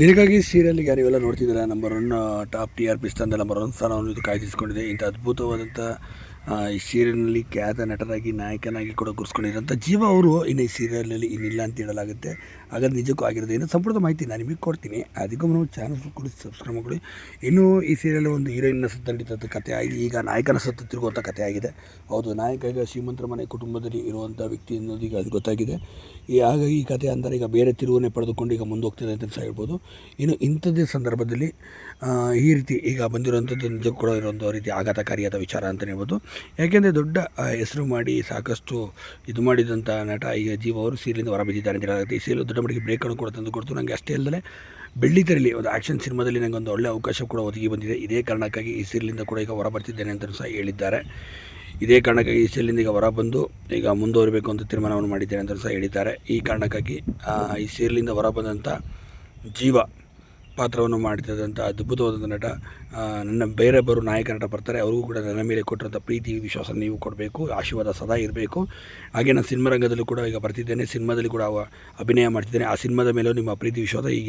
ನಿನಗಾಗಿ ಸೀರಿಯಲ್ಗೆ ಯಾರಿವೆಲ್ಲ ನೋಡ್ತಿದ್ದಾರೆ? Number one top T R P ಸ್ಥಾನದ ನಂಬರ್ ಒನ್ ಸ್ಥಾನವನ್ನು ಇದು ಕಾಯ್ದಿರಿಸಿಕೊಂಡಿದೆ. ಇಂಥ ಅದ್ಭುತವಾದಂಥ ಈ ಸೀರಿಯಲ್ನಲ್ಲಿ ಖ್ಯಾತ ನಟರಾಗಿ, ನಾಯಕನಾಗಿ ಕೂಡ ಗುರ್ಸ್ಕೊಂಡಿರೋಂಥ ಜೀವ ಅವರು ಇನ್ನು ಈ ಸೀರಿಯಲ್ನಲ್ಲಿ ಇನ್ನಿಲ್ಲ ಅಂತ ಹೇಳಲಾಗುತ್ತೆ. ಹಾಗಾದ್ರೆ ನಿಜಕ್ಕೂ ಆಗಿರೋದು ಏನು? ಸಂಪೂರ್ಣ ಮಾಹಿತಿ ನಾನು ನಿಮಗೆ ಕೊಡ್ತೀನಿ. ಅದಕ್ಕೂ ನಾವು ಚಾನಲ್ ಕೂಡ ಸಬ್ಸ್ಕ್ರೈಬ್ ಮಾಡಿ. ಇನ್ನು ಈ ಸೀರಿಯಲ್ ಒಂದು ಹೀರೋಯಿನ್ನ ಸುತ್ತಂಡಿದ್ದ ಕಥೆ ಆಗಿ, ಈಗ ನಾಯಕನ ಸುತ್ತ ತಿರುಗುವಂಥ ಕಥೆ ಆಗಿದೆ. ಹೌದು, ನಾಯಕ ಈಗ ಶ್ರೀಮಂತರ ಮನೆ ಕುಟುಂಬದಲ್ಲಿ ಇರುವಂಥ ವ್ಯಕ್ತಿ ಅನ್ನೋದು ಈಗ ಅದು ಗೊತ್ತಾಗಿದೆ. ಈ ಹಾಗಾಗಿ ಈ ಕಥೆ ಅಂದರೆ ಈಗ ಬೇರೆ ತಿರುವನ್ನೇ ಪಡೆದುಕೊಂಡು ಈಗ ಮುಂದೋಗ್ತಿದೆ ಅಂತ ಹೇಳ್ಬೋದು. ಇನ್ನು ಇಂಥದ್ದೇ ಸಂದರ್ಭದಲ್ಲಿ ಈ ರೀತಿ ಈಗ ಬಂದಿರುವಂಥದ್ದು ನಿಜಕ್ಕೂ ಕೂಡ ಇರುವಂಥ ರೀತಿ ಆಘಾತಕಾರಿಯಾದ ವಿಚಾರ ಅಂತಲೇ ಹೇಳ್ಬೋದು. ಯಾಕೆಂದರೆ ದೊಡ್ಡ ಹೆಸರು ಮಾಡಿ ಸಾಕಷ್ಟು ಇದು ಮಾಡಿದಂಥ ನಟ ಈಗ ಜೀವ ಅವರು ಸೀರಿಯಲಿಂದ ಹೊರಬಿದ್ದಿದ್ದಾರೆ ಅಂತ ಹೇಳಲಾಗುತ್ತೆ. ಈ ಸೀರಿಯಲ್ ದೊಡ್ಡ ಮಟ್ಟಿಗೆ ಬ್ರೇಕನ್ನು ಕೂಡ ತಂದು ಕೊಡ್ತು ನನಗೆ ಅಷ್ಟೇ ಅಲ್ಲದೆ ಬೆಳ್ಳಿತೆರೆಯಲ್ಲಿ ಒಂದು ಆ್ಯಕ್ಷನ್ ಸಿನಿಮಾದಲ್ಲಿ ಒಂದು ಒಳ್ಳೆಯ ಅವಕಾಶ ಕೂಡ ಒದಗಿ ಬಂದಿದೆ. ಇದೇ ಕಾರಣಕ್ಕಾಗಿ ಈ ಸೀರಿಯಲಿಂದ ಕೂಡ ಈಗ ಹೊರ ಬರ್ತಿದ್ದೇನೆ ಅಂತಲೂ ಸಹ ಹೇಳಿದ್ದಾರೆ. ಇದೇ ಕಾರಣಕ್ಕಾಗಿ ಈ ಸೀರಿಯಲಿಂದ ಈಗ ಹೊರ ಬಂದು ಈಗ ಮುಂದುವರಿಬೇಕು ಅಂತ ತೀರ್ಮಾನವನ್ನು ಮಾಡಿದ್ದೇನೆ ಅಂತ ಸಹ ಹೇಳಿದ್ದಾರೆ. ಈ ಕಾರಣಕ್ಕಾಗಿ ಈ ಸೀರಿಯಲಿಂದ ಹೊರ ಬಂದಂಥ ಜೀವ ಪಾತ್ರವನ್ನು ಮಾಡಿದಂಥ ಅದ್ಭುತವಾದಂಥ ನಟ ನನ್ನ ಬೇರೆ ಬರೋ ನಾಯಕ ನಟ ಬರ್ತಾರೆ, ಅವ್ರಿಗೂ ಕೂಡ ನನ್ನ ಮೇಲೆ ಕೊಟ್ಟಿರೋಂಥ ಪ್ರೀತಿ, ವಿಶ್ವಾಸ ನೀವು ಕೊಡಬೇಕು, ಆಶೀರ್ವಾದ ಸದಾ ಇರಬೇಕು. ಹಾಗೆ ನಾನು ಸಿನಿಮಾ ರಂಗದಲ್ಲೂ ಕೂಡ ಈಗ ಬರ್ತಿದ್ದೇನೆ, ಸಿನಿಮಾದಲ್ಲಿ ಕೂಡ ಅಭಿನಯ ಮಾಡ್ತಿದ್ದೇನೆ. ಆ ಸಿನಿಮಾದ ಮೇಲೂ ನಿಮ್ಮ ಪ್ರೀತಿ, ವಿಶ್ವಾಸ ಈಗ